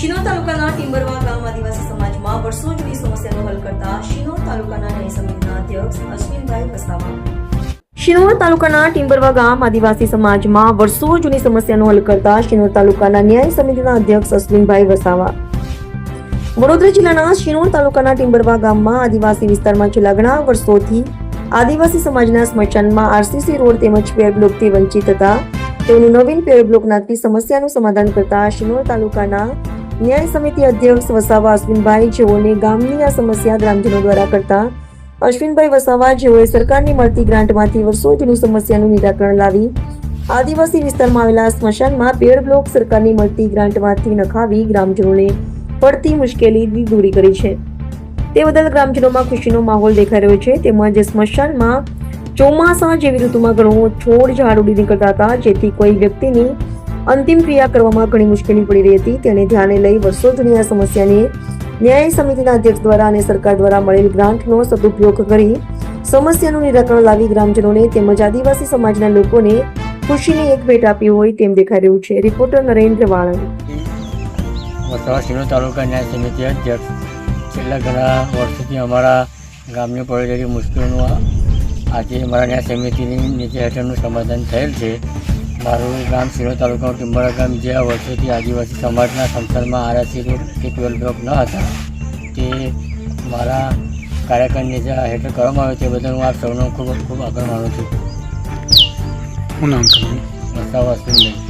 શિનોર તાલુકાના ટિમ્બરવા ગામ આદિવાસી સમાજમાં વર્ષો જૂની સમસ્યાનો હલ કરતા શિનોર તાલુકાના ન્યાય સમિતિના અધ્યક્ષ અશ્વિનભાઈ વસાવા શિનોર તાલુકાના ટિમ્બરવા ગામ આદિવાસી સમાજમાં વર્ષો જૂની સમસ્યાનો હલ કરતા શિનોર તાલુકાના ન્યાય સમિતિના અધ્યક્ષ અશ્વિનભાઈ વસાવા. વડોદરા જિલ્લાના શિનોર તાલુકાના ટિમ્બરવા ગામમાં આદિવાસી વિસ્તારમાં છેલ્લા ઘણા વર્ષોથી આદિવાસી સમાજના સ્મશાનમાં આરસીસી રોડ તેમજ પેર બ્લોકથી વંચિત હતા. તેઓનું નવીન પેર બ્લોક નાખતી સમસ્યાનું સમાધાન કરતા શિનોર તાલુકાના ન્યાય સમિતિ અધ્યક્ષ વસાવા અશ્વિનભાઈ, જેઓને ગામની આ સમસ્યા ગ્રામજનો દ્વારા કરતા અશ્વિનભાઈ વસાવા, જેઓએ સરકારની મળતી ગ્રાન્ટમાંથી વર્ષો જૂની સમસ્યાનું નિરાકરણ લાવી આદિવાસી વિસ્તારમાં આવેલા સ્મશાનમાં પેડ બ્લોક સરકારની મળતી ગ્રાન્ટમાંથી નખાવી ગ્રામજનોને પડતી મુશ્કેલી દૂરી કરી છે. તે બદલ ગ્રામજનોમાં ખુશીનો માહોલ દેખાઈ રહ્યો છે. તેમજ સ્મશાનમાં ચોમાસા જેવી ઋતુમાં ઘણો છોડ ઝાડ ઉડી નીકળતા હતા, જેથી કોઈ વ્યક્તિની અંતિમ ક્રિયા કરવામાં ઘણી મુશ્કેલી પડી રહી હતી. તેને ધ્યાને લઈ વર્ષો જૂની આ સમસ્યાને ન્યાય સમિતિના અધ્યક્ષ દ્વારા અને સરકાર દ્વારા મળેલ ગ્રાન્ટનો સદુપયોગ કરી સમસ્યાનું નિરાકરણ લાવી ગ્રામજનોને તેમજ આદિવાસી સમાજના લોકોને ખુશીની એક ભેટ આપી હોય તેમ દેખાઈ રહ્યું છે. રિપોર્ટર નરેન્દ્ર વાળંદ. વસાવા શિરો તાલુકા ન્યાય સમિતિ અધ્યક્ષ. છેલ્લા ઘણા વર્ષોથી અમારા ગામની પડેલી મુશ્કેલીનું આજે અમારા ન્યાય સમિતિની નીચે હેઠળનું સમાધાન થયેલ છે. મારું ગામ શિનો તાલુકાનું ટિમ્બરા ગામ જે વર્ષોથી આદિવાસી સમાજના સંસ્થાનમાં આરસી રોડ કે ટ્વેલ બ્લોક ન હતા. તે મારા કાર્યક્રમને જે હેઠળ કરવામાં આવ્યો તે બદલ હું આપ સૌનો ખૂબ ખૂબ આભાર માનું છું. શું નામ તમારું? વસાવા અશ્વિનભાઈ